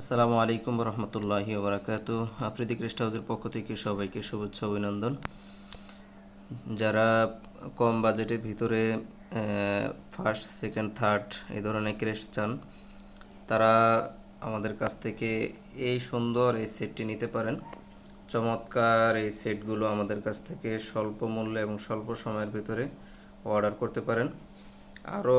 আসসালামু আলাইকুম রহমতুল্লাহি ওবরাকাত। আফ্রিদি ক্রেস্ট হাউসের পক্ষ থেকে সবাইকে শুভেচ্ছা, অভিনন্দন। যারা কম বাজেটের ভিতরে ফার্স্ট সেকেন্ড থার্ড এই ধরনের ক্রেস্ট চান, তারা আমাদের কাছ থেকে এই সুন্দর এই সেটটি নিতে পারেন। চমৎকার এই সেটগুলো আমাদের কাছ থেকে স্বল্প মূল্যে এবং স্বল্প সময়ের ভিতরে অর্ডার করতে পারেন। আরও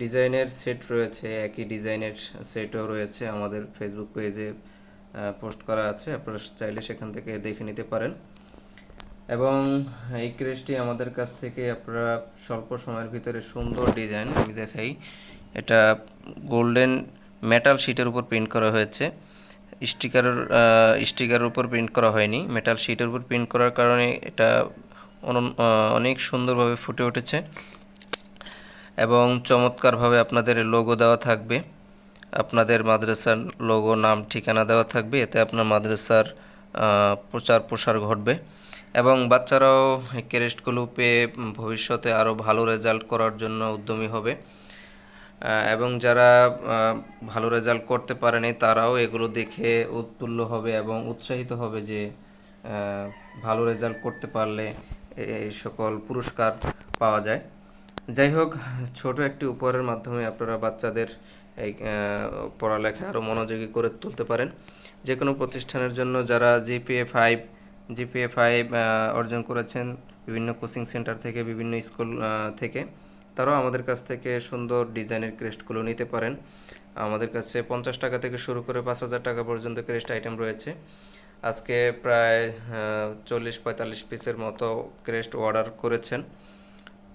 ডিজাইনের সেট রয়েছে, একই ডিজাইনের সেটও রয়েছে আমাদের ফেসবুক পেজে পোস্ট করা আছে। আপনারা চাইলে সেখান থেকে দেখে নিতে পারেন। এবং এই ক্রেসটি আমাদের কাছ থেকে আপনারা স্বল্প সময়ের ভিতরে সুন্দর ডিজাইন, আমি দেখাই। এটা গোল্ডেন মেটাল শিটের উপর প্রিন্ট করা হয়েছে। স্টিকারের স্টিকারের উপর প্রিন্ট করা হয়নি। মেটাল শিটের উপর প্রিন্ট করার কারণে এটা অনেক সুন্দরভাবে ফুটে উঠেছে। এবং চমৎকারভাবে আপনাদের লোগো দেওয়া থাকবে। আপনাদের মাদ্রাসার লোগো নাম, ঠিকানা দেওয়া থাকবে। এতে আপনার মাদ্রাসার প্রচার প্রসার ঘটবে। এবং বাচ্চারাও এই ক্রেস্টগুলো পেয়ে ভবিষ্যতে আরও ভালো রেজাল্ট করার জন্য উদ্যমী হবে। এবং যারা ভালো রেজাল্ট করতে পারেনি, তারাও এগুলো দেখে উৎফুল্ল হবে এবং উৎসাহিত হবে যে ভালো রেজাল্ট করতে পারলে এই সকল পুরস্কার পাওয়া যায়। যাই হোক, ছোট একটি উপহারের মাধ্যমে আপনারা বাচ্চাদের এই পড়ালেখা আরও মনোযোগী করে তুলতে পারেন। যে কোনো প্রতিষ্ঠানের জন্য যারা জিপিএ ফাইভ জিপিএ ফাইভ অর্জন করেছেন, বিভিন্ন কোচিং সেন্টার থেকে, বিভিন্ন স্কুল থেকে, তারাও আমাদের কাছ থেকে সুন্দর ডিজাইনের ক্রেস্টগুলো নিতে পারেন। আমাদের কাছে পঞ্চাশ টাকা থেকে শুরু করে পাঁচ হাজার টাকা পর্যন্ত ক্রেস্ট আইটেম রয়েছে। আজকে প্রায় চল্লিশ পঁয়তাল্লিশ পিসের মতো ক্রেস্ট অর্ডার করেছেন।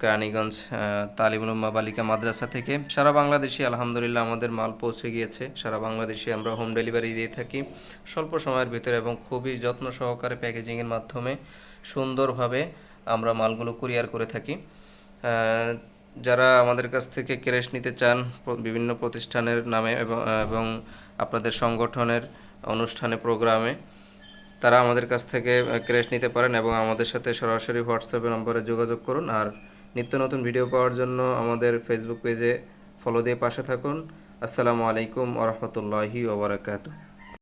কেরানীগঞ্জ আহ, তালিমুল উম্মা বালিকা মাদ্রাসা থেকে। সারা বাংলাদেশে আলহামদুলিল্লাহ আমাদের মাল পৌঁছে গিয়েছে। সারা বাংলাদেশে আমরা হোম ডেলিভারি দিয়ে থাকি। স্বল্প সময়ের ভিতরে এবং খুবই যত্ন সহকারে প্যাকেজিংয়ের মাধ্যমে সুন্দরভাবে আমরা মালগুলো কুরিয়ার করে থাকি। যারা আমাদের কাছ থেকে ক্রেশ নিতে চান বিভিন্ন প্রতিষ্ঠানের নামে এবং আপনাদের সংগঠনের অনুষ্ঠানে প্রোগ্রামে তারা আমাদের কাছ থেকে ক্রেশ নিতে পারেন এবং আমাদের সাথে সরাসরি হোয়াটসঅ্যাপ নম্বরে যোগাযোগ করুন। আর নিত্য নতুন ভিডিও পাওয়ার জন্য আমাদের ফেসবুক পেজে ফলো দিয়ে পাশে থাকুন। আসসালামু আলাইকুম ওরহমতুল্লাহি ওবরাকাতু